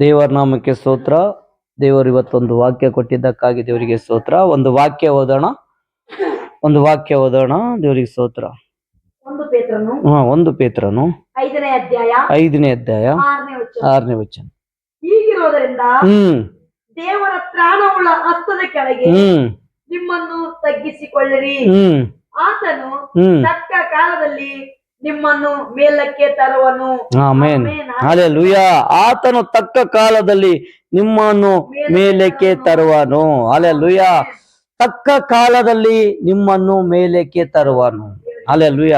ದೇವರ ನಾಮಕ್ಕೆ ಸ್ತೋತ್ರ. ದೇವರು ಇವತ್ತೊಂದು ವಾಕ್ಯ ಕೊಟ್ಟಿದ್ದಕ್ಕಾಗಿ ದೇವರಿಗೆ ಸ್ತೋತ್ರ. ಒಂದು ವಾಕ್ಯ ಓದೋಣ. ಒಂದು ವಾಕ್ಯ ಓದೋಣ. ದೇವರಿಗೆ ಸ್ತೋತ್ರ. ಒಂದು ಪೇತ್ರನು. ಹಾ ಒಂದು ಪೇತ್ರನು. ಐದನೇ ಅಧ್ಯಾಯ. ಐದನೇ ಅಧ್ಯಾಯ. ಆರನೇ ವಚನ. ಹೀಗಿರೋದರಿಂದ ಹ್ಮ್. ದೇವರ ತ್ರಾಣವುಳ್ಳ ಹಸ್ತದ ಕೆಳಗೆ ಹ್ಮ್. ನಿಮ್ಮನ್ನು ತಗ್ಗಿಸಿಕೊಳ್ಳಿರಿ. ಹ್ಮ್. ಆತನು ಹ್ಮ್. ಕಾಲದಲ್ಲಿ ನಿಮ್ಮನ್ನು ಮೇಲಕ್ಕೆ ತರುವನು. ಆಮೇನ್. ಅದೇ ಲೂಯ ಆತನು ತಕ್ಕ ಕಾಲದಲ್ಲಿ ನಿಮ್ಮನ್ನು ಮೇಲಕ್ಕೆ ತರುವನು. ಹಾಲೆಲೂಯ. ತಕ್ಕ ಕಾಲದಲ್ಲಿ ನಿಮ್ಮನ್ನು ಮೇಲಕ್ಕೆ ತರುವನು. ಹಾಲೆಲೂಯ.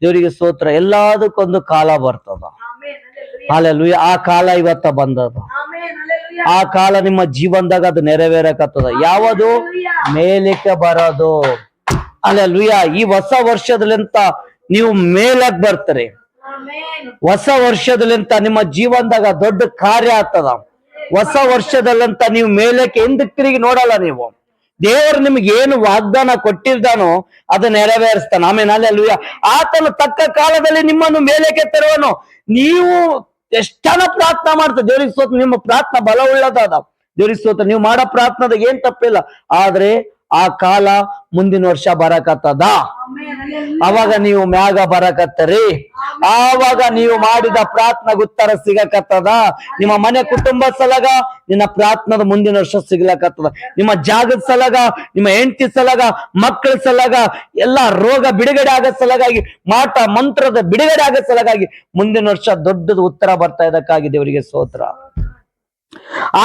ದೇವರಿಗೆ ಸ್ತೋತ್ರ. ಎಲ್ಲದಕ್ಕೊಂದು ಕಾಲ ಬರ್ತದ. ಅಲೆ ಲೂಯ ಆ ಕಾಲ ಇವತ್ತ ಬಂದದ. ಆ ಕಾಲ ನಿಮ್ಮ ಜೀವನದಾಗ ಅದು ನೆರವೇರಕತ್ತದ. ಯಾವುದು. ಮೇಲಕ್ಕೆ ಬರೋದು. ಅಲ್ಲೆಲೂಯ ಈ ಹೊಸ ವರ್ಷದಲ್ಲಿಂತ ನೀವು ಮೇಲಕ್ ಬರ್ತಾರೆ. ಹೊಸ ವರ್ಷದಲ್ಲಿಂತ ನಿಮ್ಮ ಜೀವನದಾಗ ದೊಡ್ಡ ಕಾರ್ಯ ಆಗ್ತದ. ಹೊಸ ವರ್ಷದಲ್ಲಂತ ನೀವು ಮೇಲಕ್ಕೆ ಹಿಂದಕ್ಕೆ ತಿರುಗಿ ನೋಡಲ್ಲ ನೀವು. ದೇವರು ನಿಮ್ಗೆ ಏನು ವಾಗ್ದಾನ ಕೊಟ್ಟಿದ್ದಾನೋ ಅದು ನೆರವೇರಿಸ್ತಾನ. ಆಮೇಲೆ ಅಲ್ಲೆಲ್ಲೂಯ ಆತನು ತಕ್ಕ ಕಾಲದಲ್ಲಿ ನಿಮ್ಮನ್ನು ಮೇಲಕ್ಕೆ ತರುವನು. ನೀವು ಎಷ್ಟನ ಪ್ರಾರ್ಥನೆ ಮಾಡ್ತಾ ದೇವರಿಗೆ ಸೋತ ನಿಮ್ಮ ಪ್ರಾರ್ಥನಾ ಬಲವುಳ್ಳದಾದ ದೇವರಿಗೆ ಸೋತ ನೀವು ಮಾಡೋ ಪ್ರಾರ್ಥನಾದಾಗ ಏನ್ ತಪ್ಪಿಲ್ಲ. ಆದ್ರೆ ಆ ಕಾಲ ಮುಂದಿನ ವರ್ಷ ಬರಕತ್ತದ? ಅವಾಗ ನೀವು ಮ್ಯಾಗ ಬರಕತ್ತರಿ. ಆವಾಗ ನೀವು ಮಾಡಿದ ಪ್ರಾರ್ಥನೆಗೆ ಉತ್ತರ ಸಿಗಕತ್ತದ? ನಿಮ್ಮ ಮನೆ ಕುಟುಂಬ ಸಲಗ ನಿನ್ನ ಪ್ರಾರ್ಥನದ ಮುಂದಿನ ವರ್ಷ ಸಿಗ್ಲಕತ್ತದ? ನಿಮ್ಮ ಜಾಗದ ಸಲಗ, ನಿಮ್ಮ ಹೆಂಡತಿ ಸಲಗ, ಮಕ್ಕಳ ಸಲಗ, ಎಲ್ಲಾ ರೋಗ ಬಿಡುಗಡೆ ಆಗೋ ಸಲಗಾಗಿ, ಮಾಟ ಮಂತ್ರದ ಬಿಡುಗಡೆ ಆಗೋ ಸಲಗಾಗಿ ಮುಂದಿನ ವರ್ಷ ದೊಡ್ಡದ ಉತ್ತರ ಬರ್ತಾ ಇದಕ್ಕಾಗಿ ದೇವರಿಗೆ ಸೋತ್ರ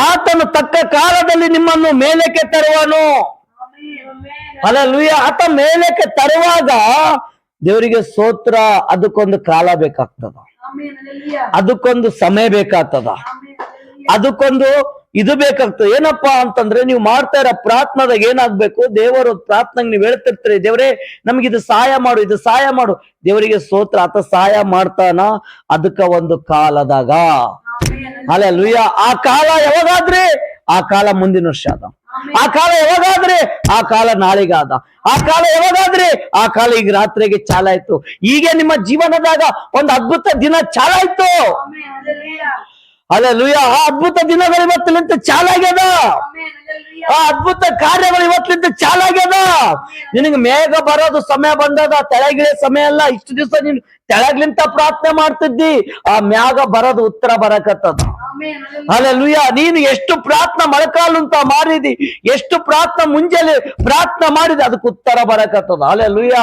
ಆತನು ತಕ್ಕ ಕಾಲದಲ್ಲಿ ನಿಮ್ಮನ್ನು ಮೇಲಕ್ಕೆ ತರುವನು. ಅಲ್ಲೂಯ ಆತ ಮೇಲಕ್ಕೆ ತರುವಾಗ ದೇವರಿಗೆ ಸೋತ್ರ ಅದಕ್ಕೊಂದು ಕಾಲ ಬೇಕಾಗ್ತದ. ಅದಕ್ಕೊಂದು ಸಮಯ ಬೇಕಾಗ್ತದ. ಅದಕ್ಕೊಂದು ಇದು ಬೇಕಾಗ್ತದೆ. ಏನಪ್ಪಾ ಅಂತಂದ್ರೆ ನೀವು ಮಾಡ್ತಾ ಇರೋ ಪ್ರಾರ್ಥನಾದಾಗ ಏನಾಗ್ಬೇಕು? ದೇವರು ಪ್ರಾರ್ಥನೆ ನೀವು ಹೇಳ್ತಿರ್ತೀರಿ ದೇವರೇ ನಮ್ಗೆ ಇದು ಸಹಾಯ ಮಾಡು ಇದು ಸಹಾಯ ಮಾಡು. ದೇವರಿಗೆ ಸೋತ್ರ ಆತ ಸಹಾಯ ಮಾಡ್ತಾನ ಅದಕ್ಕ ಒಂದು ಕಾಲದಾಗ. ಅಲ್ಲ ಲುಯ್ಯ ಆ ಕಾಲ ಯಾವಾಗಾದ್ರೆ? ಆ ಕಾಲ ಮುಂದಿನ ವರ್ಷ ಅದ ಆ ಕಾಲ ಯಾವಾಗಾದ್ರೆ? ಆ ಕಾಲ ನಾಳೆಗಾದ. ಆ ಕಾಲ ಯಾವಾಗಾದ್ರೆ? ಆ ಕಾಲ ಈಗ ರಾತ್ರಿಗೆ ಚಾಲಾಯ್ತು. ಈಗ ನಿಮ್ಮ ಜೀವನದಾಗ ಒಂದು ಅದ್ಭುತ ದಿನ ಚಾಲಾಯ್ತು. ಅದೇ. ಅಲ್ಲ ಲುಯ್ಯ ಆ ಅದ್ಭುತ ದಿನಗಳು ಇವತ್ತಿನಿಂದ ಚಾಲಾಗ್ಯದ. ಆ ಅದ್ಭುತ ಕಾರ್ಯಗಳು ಇವತ್ತಿನಿಂದ ಚಾಲಾಗ್ಯದ. ನಿನಗೆ ಮೇಘ ಬರೋದು ಸಮಯ ಬಂದದ. ತೆಳಗಿಳಿಯ ಸಮಯ ಅಲ್ಲ. ಇಷ್ಟು ದಿವಸ ನೀನು ತೆಳಗ್ಲಿಂತ ಪ್ರಾರ್ಥನೆ ಮಾಡ್ತಿದ್ದಿ. ಆ ಮ್ಯಾಗ ಬರೋದು ಉತ್ತರ ಬರಕತ್ತದ. ಹಲ್ಲೆಲೂಯ. ನೀನು ಎಷ್ಟು ಪ್ರಾರ್ಥನೆ ಮೊಳಕಾಲು ಅಂತ ಮಾಡಿದಿ ಎಷ್ಟು ಪ್ರಾರ್ಥನೆ ಮುಂಜಾನೆ ಪ್ರಾರ್ಥನೆ ಮಾಡಿದ ಅದಕ್ಕೆ ಉತ್ತರ ಬರಕತ್ತದ. ಅಲ್ಲೂಯ್ಯ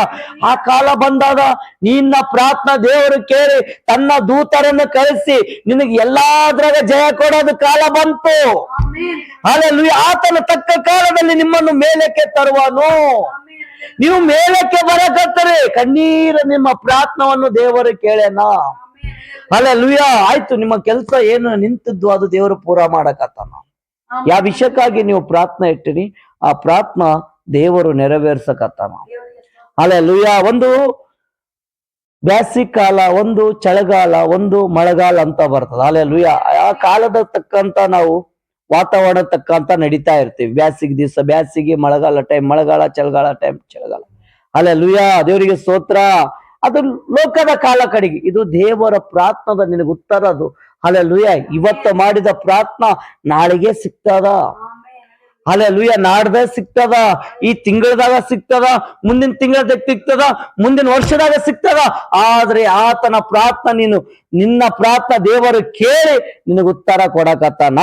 ಆ ಕಾಲ ಬಂದಾಗ ನಿನ್ನ ಪ್ರಾರ್ಥನಾ ದೇವರು ಕೇಳಿ ತನ್ನ ದೂತರನ್ನು ಕಳಿಸಿ ನಿನಗೆ ಎಲ್ಲಾದ್ರಾಗ ಜಯ ಕೊಡೋದು ಕಾಲ ಬಂತು. ಆಮೆನ್, ಅಲ್ಲೆಲುಯ್ಯ ಆತನ ತಕ್ಕ ಕಾಲದಲ್ಲಿ ನಿಮ್ಮನ್ನು ಮೇಲಕ್ಕೆ ತರುವನು. ನೀವು ಮೇಲಕ್ಕೆ ಬರಕತ್ತರೆ. ಕಣ್ಣೀರ ನಿಮ್ಮ ಪ್ರಾರ್ಥನವನ್ನು ದೇವರು ಕೇಳೇನ? ಅಲ್ಲ ಲುಯ್ಯ ಆಯ್ತು ನಿಮ್ಮ ಕೆಲಸ ಏನು? ನಿಂತಿದ್ದು ಅದು ದೇವರು ಪೂರ ಮಾಡಕತ್ತಾನ. ಯಾವ ವಿಷಯಕ್ಕಾಗಿ ನೀವು ಪ್ರಾರ್ಥನೆ ಇಟ್ಟಿರಿ ಆ ಪ್ರಾರ್ಥನ ದೇವರು ನೆರವೇರ್ಸಕತ್ತಾನ. ಅಲ್ಲೇ ಲೂಯ ಅಲ್ಲ ಲುಯ್ಯ ಒಂದು ಬ್ಯಾಸಿಗ್ ಕಾಲ ಒಂದು ಚಳಿಗಾಲ ಒಂದು ಮಳೆಗಾಲ ಅಂತ ಬರ್ತದ. ಅಲ್ಲೇ ಲುಯ್ಯ ಆ ಕಾಲದ ತಕ್ಕಂತ ನಾವು ವಾತಾವರಣ ತಕ್ಕಂತ ನಡೀತಾ ಇರ್ತೀವಿ. ಬ್ಯಾಸಿಗೆ ದಿವಸ ಬ್ಯಾಸಿಗೆ ಮಳೆಗಾಲ ಟೈಮ್ ಮಳೆಗಾಲ ಚಳಿಗಾಲ ಟೈಮ್ ಚಳಿಗಾಲ. ಅಲ್ಲೇ ಲುಯ್ಯ ದೇವರಿಗೆ ಸ್ತೋತ್ರ. ಅದು ಲೋಕದ ಕಾಲ ಕಡೆಗೆ. ಇದು ದೇವರ ಪ್ರಾರ್ಥನದ ನಿನಗೆ ಉತ್ತರ ಅದು. ಅಲೆ ಲುಯ್ಯ ಇವತ್ತು ಮಾಡಿದ ಪ್ರಾರ್ಥನಾ ನಾಳೆಗೆ ಸಿಗ್ತದ. ಅಲೆ ಲುಯ್ಯ ನಾಡ್ದ ಸಿಗ್ತದ. ಈ ತಿಂಗಳದಾಗ ಸಿಗ್ತದ. ಮುಂದಿನ ತಿಂಗಳದಾಗ ಸಿಗ್ತದ. ಮುಂದಿನ ವರ್ಷದಾಗ ಸಿಗ್ತದ. ಆದ್ರೆ ಆತನ ಪ್ರಾರ್ಥನೆ ನೀನು, ನಿನ್ನ ಪ್ರಾರ್ಥನಾ ದೇವರು ಕೇಳಿ ನಿನಗೆ ಉತ್ತರ ಕೊಡಕತ್ತಾನ.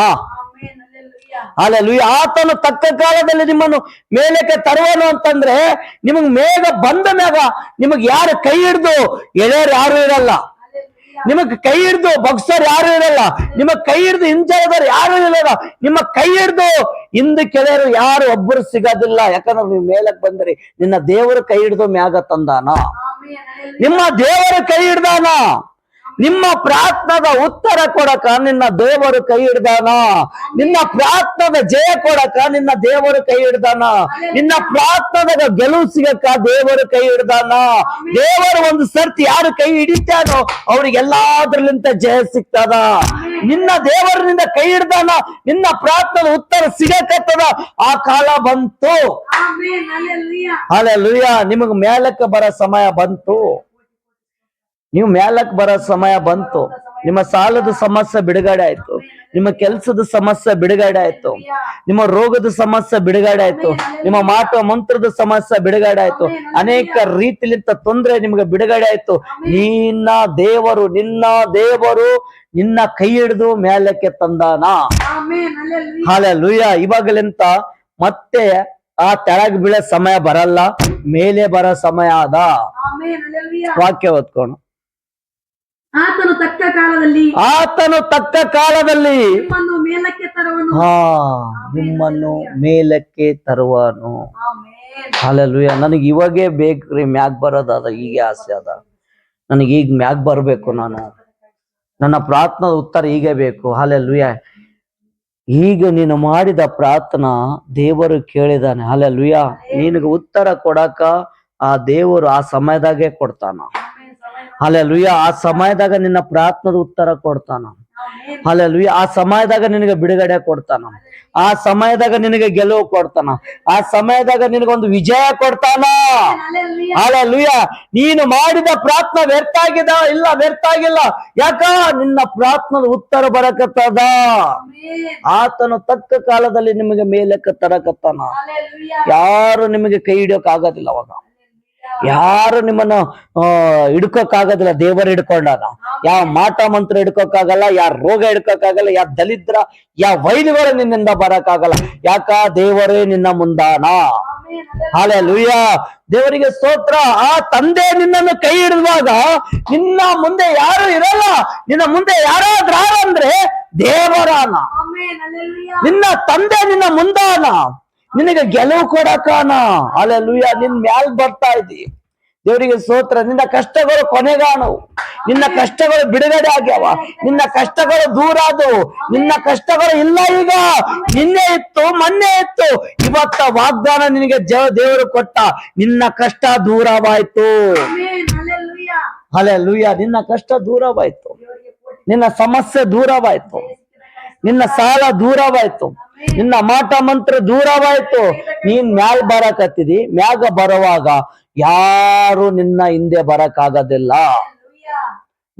ಅಲ್ಲ ಆತನು ತಕ್ಕ ಕಾಲದಲ್ಲಿ ನಿಮ್ಮನ್ನು ಮೇಲಕ್ಕೆ ತರುವನು ಅಂತಂದ್ರೆ ನಿಮಗ್ ಮೇಘ ಬಂದ ಮ್ಯಾಗ ನಿಮಗ್ ಯಾರು ಕೈ ಹಿಡ್ದು ಎಳೆಯರು ಯಾರು ಇರಲ್ಲ. ನಿಮಗ್ ಕೈ ಹಿಡ್ದು ಬಗ್ಸೋರ್ ಯಾರು ಇರಲ್ಲ. ನಿಮಗ್ ಕೈ ಹಿಡ್ದು ಹಿಂಜಾರದವ್ರು ಯಾರು ಇರಲ್ಲ. ನಿಮ್ಮ ಕೈ ಹಿಡ್ದು ಹಿಂದ ಕೆಳೆಯರು ಯಾರು ಒಬ್ಬರು ಸಿಗೋದಿಲ್ಲ. ಯಾಕಂದ್ರೆ ನೀವು ಮೇಲಕ್ ಬಂದ್ರಿ ನಿನ್ನ ದೇವರು ಕೈ ಹಿಡ್ದು ಮ್ಯಾಗ ತಂದಾನ. ನಿಮ್ಮ ದೇವರು ಕೈ ಹಿಡ್ದಾನ. ನಿಮ್ಮ ಪ್ರಾರ್ಥನದ ಉತ್ತರ ಕೊಡಕ ನಿನ್ನ ದೇವರು ಕೈ ಹಿಡ್ದಾನ. ನಿನ್ನ ಪ್ರಾರ್ಥನದ ಜಯ ಕೊಡಕ ನಿನ್ನ ದೇವರು ಕೈ ಹಿಡ್ದಾನ. ನಿನ್ನ ಪ್ರಾರ್ಥನದ ಗೆಲುವು ಸಿಗಕ ದೇವರು ಕೈ ಹಿಡ್ದಾನ. ದೇವರು ಒಂದು ಸರ್ತಿ ಯಾರು ಕೈ ಹಿಡಿತಾನೋ ಅವ್ರಿಗೆ ಎಲ್ಲಾದ್ರಲಿಂತ ಜಯ ಸಿಗ್ತದ. ನಿನ್ನ ದೇವರಿನಿಂದ ಕೈ ಹಿಡ್ದಾನ. ನಿನ್ನ ಪ್ರಾರ್ಥನದ ಉತ್ತರ ಸಿಗಕತ್ತದ. ಆ ಕಾಲ ಬಂತು. ಅಲ್ಲ ಲುಯ್ಯ ನಿಮಗ್ ಮೇಲಕ್ಕೆ ಬರೋ ಸಮಯ ಬಂತು. ನೀವು ಮೇಲಕ್ ಬರೋ ಸಮಯ ಬಂತು. ನಿಮ್ಮ ಸಾಲದ ಸಮಸ್ಯೆ ಬಿಡುಗಡೆ ಆಯ್ತು. ನಿಮ್ಮ ಕೆಲಸದ ಸಮಸ್ಯೆ ಬಿಡುಗಡೆ ಆಯ್ತು. ನಿಮ್ಮ ರೋಗದ ಸಮಸ್ಯೆ ಬಿಡುಗಡೆ ಆಯ್ತು. ನಿಮ್ಮ ಮಾಟ ಮಂತ್ರದ ಸಮಸ್ಯೆ ಬಿಡುಗಡೆ ಆಯ್ತು. ಅನೇಕ ರೀತಿಲಿಂತ ತೊಂದರೆ ನಿಮ್ಗೆ ಬಿಡುಗಡೆ ಆಯ್ತು. ನಿನ್ನ ದೇವರು ನಿನ್ನ ದೇವರು ನಿನ್ನ ಕೈ ಹಿಡಿದು ಮೇಲಕ್ಕೆ ತಂದಾನ? ಹಾಲೆ ಲುಯ್ಯ ಇವಾಗಲಿಂತ ಮತ್ತೆ ಆ ತೆಳಗ್ ಬೀಳೋ ಸಮಯ ಬರಲ್ಲ. ಮೇಲೆ ಬರೋ ಸಮಯ ಅದ. ವಾಕ್ಯ ಓದ್ಕೊಂಡು ಆತನು ತಕ್ಕ ಕಾಲದಲ್ಲಿ ಆತನು ತಕ್ಕ ಕಾಲದಲ್ಲಿ ನಿಮ್ಮನ್ನು ಮೇಲಕ್ಕೆ ತರುವನು. ಹಾ ನಿಮ್ಮನ್ನು ಮೇಲಕ್ಕೆ ತರುವನು. ನನಗೆ ಇವಾಗೇ ಬೇಕ್ರಿ ಮ್ಯಾಗ್ ಬರೋದಾದ ಹೀಗೆ ಆಸೆ ಅದ. ನನಗೆ ಈಗ ಮ್ಯಾಗ್ ಬರಬೇಕು ನಾನು. ನನ್ನ ಪ್ರಾರ್ಥನಾ ಉತ್ತರ ಹೀಗೆ ಬೇಕು. ಅಲ್ಲೆಲ್ಲ ಈಗ ನೀನು ಮಾಡಿದ ಪ್ರಾರ್ಥನಾ ದೇವರು ಕೇಳಿದಾನೆ. ಹಾಲೆಲುಯ್ಯ ನಿನಗೆ ಉತ್ತರ ಕೊಡಕ ಆ ದೇವರು ಆ ಸಮಯದಾಗೆ ಕೊಡ್ತಾನ. ಸಮಯ ಆ ಸಮಯದಾಗ ನಿನ್ನ ಪ್ರಾರ್ಥನದ ಉತ್ತರ ಕೊಡ್ತಾನ. ಅಲ್ಲೆಲ್ಲುಯ್ಯ ಆ ಸಮಯದಾಗ ನಿನಗೆ ಬಿಡುಗಡೆ ಕೊಡ್ತಾನ. ಆ ಸಮಯದಾಗ ನಿನಗೆ ಗೆಲುವು ಕೊಡ್ತಾನ. ಆ ಸಮಯದಾಗ ನಿನಗೊಂದು ವಿಜಯ ಕೊಡ್ತಾನ. ಅಲ್ಲೆಲ್ಲುಯ್ಯ ನೀನು ಮಾಡಿದ ಪ್ರಾರ್ಥನೆ ವ್ಯರ್ಥ ಆಗಿದ? ಇಲ್ಲ ವ್ಯರ್ಥ ಆಗಿಲ್ಲ. ಯಾಕ? ನಿನ್ನ ಪ್ರಾರ್ಥನದ ಉತ್ತರ ಬರಕತ್ತದ. ಆತನು ತಕ್ಕ ಕಾಲದಲ್ಲಿ ನಿಮಗೆ ಮೇಲಕ್ಕೆ ತರಕತ್ತಾನ. ಯಾರು ನಿಮಗೆ ಕೈ ಹಿಡಿಯೋಕ್ ಆಗೋದಿಲ್ಲ ಅವಾಗ. ಯಾರು ನಿಮ್ಮನ್ನ ಆ ಹಿಡ್ಕೋಕ್ ದೇವರು ಹಿಡ್ಕೊಂಡಾನ ಯಾವ ಮಾಟ ಮಂತ್ರ ಹಿಡ್ಕೋಕ್ಕಾಗಲ್ಲ ಯಾರ ರೋಗ ಹಿಡ್ಕೋಕ್ಕಾಗಲ್ಲ ಯಾವ ದಲಿದ್ರ ಯಾವ ವೈದ್ಯಗಳು ನಿನ್ನಿಂದ ಬರಕ್ಕಾಗಲ್ಲ. ಯಾಕ? ದೇವರೇ ನಿನ್ನ ಮುಂದಾನ. ಹಾಲೆ ಲೂಯ್ಯ ದೇವರಿಗೆ ಸ್ತೋತ್ರ. ಆ ತಂದೆ ನಿನ್ನನ್ನು ಕೈ ಹಿಡಿದುವಾಗ ನಿನ್ನ ಮುಂದೆ ಯಾರು ಇರಲ್ಲ. ನಿನ್ನ ಮುಂದೆ ಯಾರಾದ್ರೂ ಅಂದ್ರೆ ದೇವರಾನ. ನಿನ್ನ ತಂದೆ ನಿನ್ನ ಮುಂದಾನ. ನಿನಗೆ ಗೆಲುವು ಕೊಡಕಾನ ಅಲೆ ಲೂಯ ನಿನ್ ಮ್ಯಾಲ್ ಬರ್ತಾ ಇದ್ದಿ. ದೇವರಿಗೆ ಸೋತ್ರ ನಿನ್ನ ಕಷ್ಟಗಳು ಕೊನೆಗಾಣವು ನಿನ್ನ ಕಷ್ಟಗಳು ಬಿಡುಗಡೆ ಆಗ್ಯಾವ. ನಿನ್ನ ಕಷ್ಟಗಳು ದೂರ ಆದವು. ನಿನ್ನ ಕಷ್ಟಗಳು ಇಲ್ಲ ಈಗ. ನಿನ್ನೆ ಇತ್ತು ಮೊನ್ನೆ ಇತ್ತು. ಇವತ್ತ ವಾಗ್ದಾನ ನಿನಗೆ ಜ ದೇವರು ಕೊಟ್ಟ. ನಿನ್ನ ಕಷ್ಟ ದೂರವಾಯ್ತು. ಅಲೆ ಲೂಯ ನಿನ್ನ ಕಷ್ಟ ದೂರವಾಯ್ತು. ನಿನ್ನ ಸಮಸ್ಯೆ ದೂರವಾಯ್ತು. ನಿನ್ನ ಸಾಲ ದೂರವಾಯ್ತು. ನಿನ್ನ ಮಾಟ ಮಂತ್ರ ದೂರವಾಯ್ತು. ನೀನ್ ಮ್ಯಾಲ್ ಬರಕತ್ತಿದಿ. ಮ್ಯಾಗ ಬರುವಾಗ ಯಾರು ನಿನ್ನ ಹಿಂದೆ ಬರಕಾಗದಿಲ್ಲ.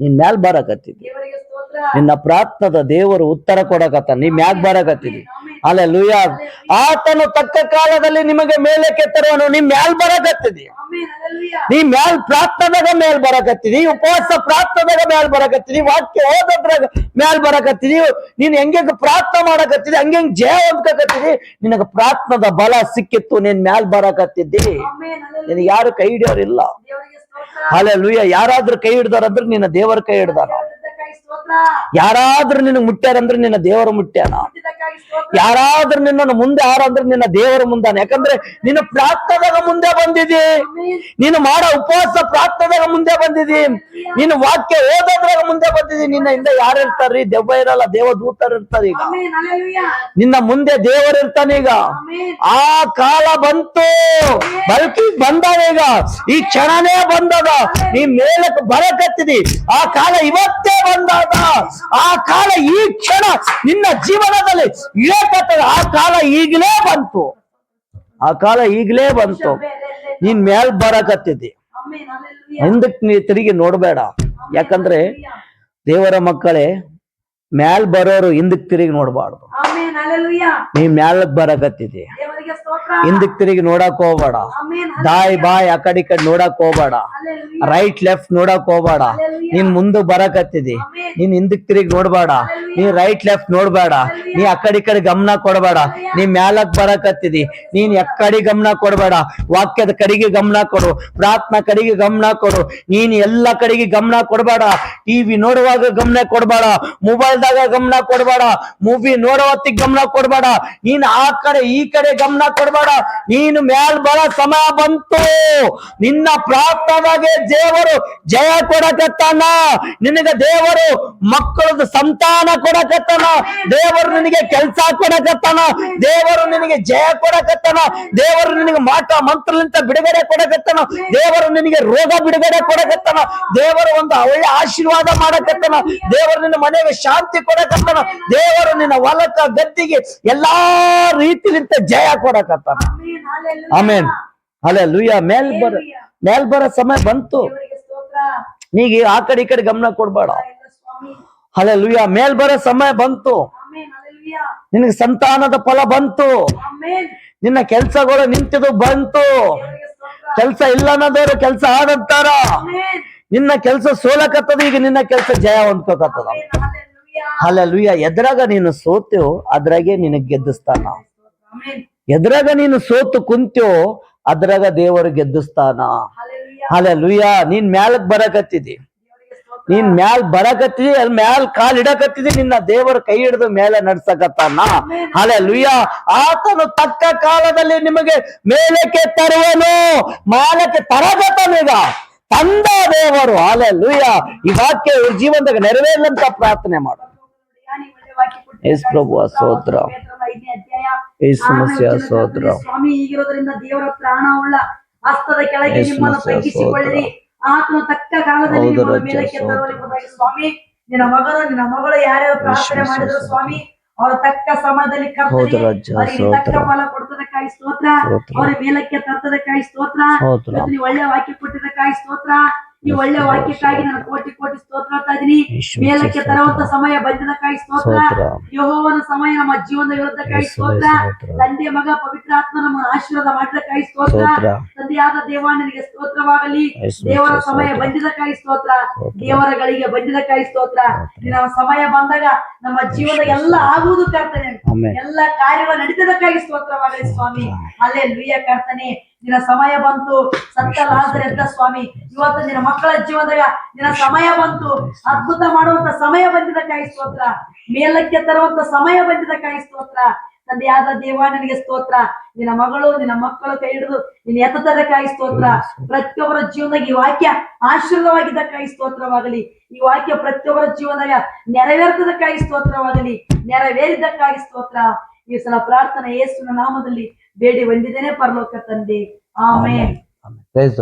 ನಿನ್ ನೀನ್ ಮ್ಯಾಲ್ ಬರಕತ್ತಿದಿ. ನಿನ್ನ ಪ್ರಾರ್ಥನದ ದೇವರು ಉತ್ತರ ಕೊಡಕತ್ತ, ನೀ ಮ್ಯಾಗ್ ಬರಕತ್ತಿದಿ. ಅಲ್ಲ ಲೂಯ ಆತನು ತಕ್ಕ ಕಾಲದಲ್ಲಿ ನಿಮಗೆ ಮೇಲೆ ತರುವನು, ನೀ ಮ್ಯಾಲ್ ಬರಕತ್ತಿದಿ. ನೀ ಮ್ಯಾಲ್ ಪ್ರಾರ್ಥನೆಗ ಮೇಲ್ ಬರಕತ್ತಿದಿ ಉಪವಾಸ ಪ್ರಾರ್ಥನೆಗ ಮ್ಯಾಲ್ ಬರಕತ್ತಿದಿ ವಾಕ್ಯ ಓದದ್ರಾಗ ಮ್ಯಾಲ್ ಬರಕತ್ತಿದಿ ನೀನ್ ಹೆಂಗೆ ಪ್ರಾರ್ಥನೆ ಮಾಡಕತ್ತಿದಿ, ಹಂಗೆ ಜಯ ಹೊಂದ್ಕತ್ತಿದಿ ನಿನಗ ಪ್ರಾರ್ಥನದ ಬಲ ಸಿಕ್ಕಿತ್ತು, ನೀನ್ ಮ್ಯಾಲ್ ಬರಕತ್ತಿದ್ದಿ. ನಿನ್ ಯಾರು ಕೈ ಹಿಡಿಯೋರಿಲ್ಲ. ದೇವರಿಗೆ ಲೂಯ ಯಾರಾದ್ರೂ ಕೈ ಹಿಡ್ದಾರಂದ್ರೆ ನಿನ್ನ ದೇವರ ಕೈ ಹಿಡ್ದಾರ ಯಾರಾದ್ರೂ ನಿನಗ್ ಮುಟ್ಟ್ಯಾರಂದ್ರೆ ನಿನ್ನ ದೇವರ ಮುಟ್ಟ್ಯಾನ ಯಾರಾದ್ರೂ ನಿನ್ನನ್ನು ಮುಂದೆ ಯಾರಂದ್ರೆ ನಿನ್ನ ದೇವರ ಮುಂದಾನೆ. ಯಾಕಂದ್ರೆ ನಿನ್ನ ಪ್ರಾರ್ಥದಾಗ ಮುಂದೆ ಬಂದಿದಿ. ನೀನು ಮಾಡೋ ಉಪವಾಸ ಪ್ರಾರ್ಥದಾಗ ಮುಂದೆ ಬಂದಿದಿ. ನಿನ್ನ ವಾಕ್ಯ ಓದೋದ್ರಾಗ ಮುಂದೆ ಬಂದಿದಿ. ನಿನ್ನ ಹಿಂದೆ ಯಾರು ಇರ್ತಾರ್ರಿ? ದೆವ್ವ ಇರಲ್ಲ ದೇವದೂತರು ಇರ್ತಾರೆ ಈಗ. ನಿನ್ನ ಮುಂದೆ ದೇವರು ಇರ್ತಾನೆ ಈಗ. ಆ ಕಾಲ ಬಂತು. ಬಲ್ಕಿ ಬಂದಾನ ಈಗ. ಈ ಕ್ಷಣನೇ ಬಂದದ. ನೀ ಮೇಲಕ್ಕೆ ಬರಕತ್ತಿದಿ. ಆ ಕಾಲ ಇವತ್ತೇ ಬಂದದ. ಆ ಕಾಲ ಈ ಕ್ಷಣ ನಿನ್ನ ಜೀವನದಲ್ಲಿ ಇಳಕತ್ತದ ಆ ಕಾಲ ಈಗಲೇ ಬಂತು. ಆ ಕಾಲ ಈಗಲೇ ಬಂತು. ನೀನ್ ಮೇಲ್ ಬರಕತ್ತಿದ್ದಿ. ಹಿಂದಕ್ ನೀ ತಿರುಗಿ ನೋಡ್ಬೇಡ. ಯಾಕಂದ್ರೆ ದೇವರ ಮಕ್ಕಳೇ ಮ್ಯಾಲ್ ಬರೋರು ಹಿಂದಕ್ ತಿರುಗಿ ನೋಡ್ಬಾರ್ದು. ನೀ ಮ್ಯಾಲಕ್ ಬರಕತ್ತಿದ್ದಿ. ಹಿಂದಕ್ ತಿರುಗಿ ನೋಡಕ್ ಹೋಗ್ಬೇಡ. ದಾಯ್ ಬಾಯ್ ಆ ಕಡೆ ಈ ಕಡೆ ನೋಡಕ್ ಹೋಗ್ಬೇಡ. ರೈಟ್ ಲೆಫ್ಟ್ ನೋಡಕ್ ಹೋಗ್ಬೇಡ. ನೀನ್ ಮುಂದೆ ಬರಕತ್ತಿದಿ. ನೀನ್ ಹಿಂದಕ್ ತಿರುಗಿ ನೋಡ್ಬೇಡ. ನೀ ರೈಟ್ ಲೆಫ್ಟ್ ನೋಡ್ಬೇಡ. ನೀ ಆ ಕಡೆ ಈ ಕಡೆ ಗಮನ ಕೊಡ್ಬೇಡ. ನೀ ಮ್ಯಾಲಕ್ ಬರಕತ್ತಿದಿ. ನೀನ್ ಎಕ್ಕಡಿ ಗಮನ ಕೊಡ್ಬೇಡ. ವಾಕ್ಯದ ಕಡೆಗೆ ಗಮನ ಕೊಡು. ಪ್ರಾರ್ಥನಾ ಕಡೆಗೆ ಗಮನ ಕೊಡು. ನೀನ್ ಎಲ್ಲ ಕಡೆಗೆ ಗಮನ ಕೊಡ್ಬೇಡ. ಟಿವಿ ನೋಡುವಾಗ ಗಮನ ಕೊಡ್ಬೇಡ. ಮೊಬೈಲ್ದಾಗ ಗಮನ ಕೊಡ್ಬೇಡ. ಮೂವಿ ನೋಡೋ ಹೊತ್ತಿಗೆ ಗಮನ ಕೊಡ್ಬೇಡ. ನೀನ್ ಆ ಕಡೆ ಈ ಕಡೆ ಗಮನ ಕೊಡ್ಬೇಡ. ನೀನು ಮ್ಯಾಲ್ ಬರ ಸಮಯ ಬಂತು. ನಿನ್ನ ಪ್ರಾರ್ಥನೆಗೆ ದೇವರು ಜಯ ಕೊಡಕತ್ತಾನ. ನಿನಗೆ ದೇವರು ಮಕ್ಕಳದ ಸಂತಾನ ಕೊಡಕತ್ತಾನ. ದೇವರು ನಿನಗೆ ಕೆಲಸ ಕೊಡಕತ್ತಾನ. ದೇವರು ನಿನಗೆ ಜಯ ಕೊಡಕತ್ತಾನ. ದೇವರು ನಿನಗೆ ಮಾಟ ಮಂತ್ರಲಿಂತ ಬಿಡುಗಡೆ ಕೊಡಕತ್ತಾನ. ದೇವರು ನಿನಗೆ ರೋಗ ಬಿಡುಗಡೆ ಕೊಡಕತ್ತಾನ. ದೇವರು ಒಂದು ಒಳ್ಳೆ ಆಶೀರ್ವಾದ ಮಾಡಕತ್ತಾನ. ದೇವರು ನಿನ್ನ ಮನೆಗೆ ಶಾಂತಿ ಕೊಡಕತ್ತಾನ. ದೇವರು ನಿನ್ನ ಹೊಲಕ್ಕ ಗದ್ದಿಗೆ ಎಲ್ಲಾ ರೀತಿಲಿಂತ ಜಯ ಕೊಡಕತ್ತಾನ. ಹಲ್ಲೆಲೂಯಾ? ಆಮೇನ್. ಅಲ್ಲ ಲೂಯ ಮೇಲ್ ಬರ ಮೇಲ್ ಬರೋ ಸಮಯ ಬಂತು. ನೀ ನೀಗ ಆ ಕಡೆ ಈ ಕಡೆ ಗಮನ ಕೊಡ್ಬೇಡ. ಅಲ್ಲ ಲೂಯ ಮೇಲ್ ಬರೋ ಸಮಯ ಬಂತು. ನಿನಗೆ ಸಂತಾನದ ಫಲ ಬಂತು. ನಿನ್ನ ಕೆಲ್ಸಗಳು ನಿಂತಿದ್ದು ಬಂತು. ಕೆಲ್ಸ ಇಲ್ಲ ಅನ್ನೋದವ್ರು ಕೆಲ್ಸ ಆದಂತಾರ ನಿನ್ನ ಕೆಲ್ಸ ಸೋಲಕತ್ತದ ಈಗ ನಿನ್ನ ಕೆಲ್ಸ ಜಯ ಹೊಂದ್ಕೋಕತ್ತದ ಅಲ್ಲ ಲೂಯ ಎದ್ರಾಗ ನೀನು ಸೋತೆವು ಅದ್ರಾಗೆ ನಿನಗ್ ಗೆದ್ದಿಸ್ತಾನ. ಎದ್ರಾಗ ನೀನು ಸೋತು ಕುಂತ್ಯೋ ಅದ್ರಾಗ ದೇವರು ಗೆದ್ದಿಸ್ತಾನ. ಅಲ್ಲ ಲುಯ್ಯ ನೀನ್ ಮ್ಯಾಲಕ್ ಬರಕತ್ತಿದಿ. ನೀನ್ ಮ್ಯಾಲ್ ಬರಕತ್ತಿದಿ ಅಲ್ಲಿ ಮ್ಯಾಲ್ ಕಾಲ್ ಇಡಕತ್ತಿದಿ ನಿನ್ನ ದೇವರ ಕೈ ಹಿಡಿದು ಮೇಲೆ ನಡ್ಸಕತ್ತಾನ. ಹಲಲುಯ್ಯ ಆತನು ತಕ್ಕ ಕಾಲದಲ್ಲಿ ನಿಮಗೆ ಮೇಲಕ್ಕೆ ತರುವನು ಮಾಲಕ್ಕೆ ತರಗತನೀಗ ತಂದ ದೇವರು. ಹಲಲುಯ್ಯ ಈ ವಾಕ್ಯ ಇವ್ರ ಜೀವನದಾಗ ನೆರವೇರ್ಲಂತ ಪ್ರಾರ್ಥನೆ ಮಾಡು. ಎಸ್ ಪ್ರಭು ಸ್ತೋತ್ರ. ಈ ಸಮಸ್ಯೆ ಸೋದ್ರ ಸ್ವಾಮಿ ಈಗಿರೋದ್ರಿಂದ ದೇವರ ಪ್ರಾಣವುಳ್ಳ ಹಸ್ತದ ಕೆಳಗೆ ನಿಮ್ಮನ್ನು ತಗ್ಗಿಸಿಕೊಳ್ಳಿರಿ. ಆತ್ಮ ತಕ್ಕ ಕಾಲದಲ್ಲಿ ಮೇಲಕ್ಕೆ ಸ್ವಾಮಿ ನಿನ್ನ ಮಗನು ನಿನ್ನ ಮಗಳು ಯಾರ್ಯಾರು ಪ್ರಾರ್ಥನೆ ಮಾಡಿದ್ರು ಸ್ವಾಮಿ ಅವರ ತಕ್ಕ ಸಮಯದಲ್ಲಿ ಕರ್ತನೆ ತಕ್ಕ ಫಲ ಕೊಡ್ತದಕ್ಕಾಗಿ ಸ್ತೋತ್ರ. ಅವರ ಮೇಲಕ್ಕೆ ತರ್ತದಕ್ಕಾಗಿ ಸ್ತೋತ್ರ. ಒಳ್ಳೆಯ ವಾಕ್ಯ ಕೊಟ್ಟಿದ್ದಕ್ಕಾಗಿ ಸ್ತೋತ್ರ. ಈ ಒಳ್ಳೆ ವಾಕ್ಯಕ್ಕಾಗಿ ನಾನು ಕೋಟಿ ಕೋಟಿ ಸ್ತೋತ್ರ ಇದೀನಿ ಮೇಲಕ್ಕೆ. ತರುವಂತ ಸಮಯ ಬಂಧನಕ್ಕಾಗಿ ಸ್ತೋತ್ರ. ಯಹೋವನ ಸಮಯ ನಮ್ಮ ಜೀವನದ ವಿರುದ್ಧಕ್ಕಾಗಿ ಸ್ತೋತ್ರ. ತಂದೆ ಮಗ ಪವಿತ್ರಾತ್ಮ ನಮ್ಮ ಆಶೀರ್ವಾದ ಮಾಡಿದಕ್ಕಾಗಿ ಸ್ತೋತ್ರ. ತಂದೆಯಾದ ದೇವ ನಿನಗೆ ಸ್ತೋತ್ರವಾಗಲಿ. ದೇವರ ಸಮಯ ಬಂದಿದ್ದಕ್ಕಾಗಿ ಸ್ತೋತ್ರ. ದೇವರ ಗಳಿಗೆ ಬಂದಿದ್ದಕ್ಕಾಗಿ ಸ್ತೋತ್ರ. ನಿನ್ನ ಸಮಯ ಬಂದಾಗ ನಮ್ಮ ಜೀವನ ಎಲ್ಲ ಆಗುವುದು ಕರ್ತನೆ. ಎಲ್ಲ ಕಾರ್ಯಗಳು ನಡೀತದಕ್ಕಾಗಿ ಸ್ತೋತ್ರವಾಗಲಿ ಸ್ವಾಮಿ. ಅಲ್ಲೇ ಲುಯ್ಯ ಕರ್ತನೆ. ನಿನ್ನ ಸಮಯ ಬಂತು. ಸತ್ತ ಎದ್ದ ಸ್ವಾಮಿ? ಇವತ್ತು ನಿನ್ನ ಮಕ್ಕಳ ಜೀವನದಾಗ ನಿನ್ನ ಸಮಯ ಬಂತು. ಅದ್ಭುತ ಮಾಡುವಂತ ಸಮಯ ಬಂದಿದ್ದಕ್ಕಾಗಿ ಸ್ತೋತ್ರ. ಮೇಲಕ್ಕೆ ತರುವಂತ ಸಮಯ ಬಂದಿದ ಕಾಯಿ ಸ್ತೋತ್ರ. ತಂದೆಯಾದ ದೇವ ನಿನಗೆ ಸ್ತೋತ್ರ. ನಿನ್ನ ಮಗಳು ನಿನ್ನ ಮಕ್ಕಳು ಕೈ ಹಿಡಿದು ನಿನ್ನ ಕಾಯಿ ಸ್ತೋತ್ರ. ಪ್ರತಿಯೊಬ್ಬರ ಜೀವನದಾಗ ಈ ವಾಕ್ಯ ಆಶೀರ್ವಾದವಾಗಿದ್ದಕ್ಕಾಗಿ ಸ್ತೋತ್ರವಾಗಲಿ. ಈ ವಾಕ್ಯ ಪ್ರತಿಯೊಬ್ಬರ ಜೀವನದಾಗ ನೆರವೇರ್ತದ ಕಾಯಿ ಸ್ತೋತ್ರವಾಗಲಿ. ನೆರವೇರಿದ್ದಕ್ಕಾಗಿ ಸ್ತೋತ್ರ. ಈ ಸಲ ಪ್ರಾರ್ಥನೆ ಯೇಸುವಿನ ನಾಮದಲ್ಲಿ ಬೇಡಿ ಬಂದಿದ್ದೇನೆ ಪರಲೋಕ ತಂದೆ. ಆಮೇನ್. ಆಮೆನ್. Praise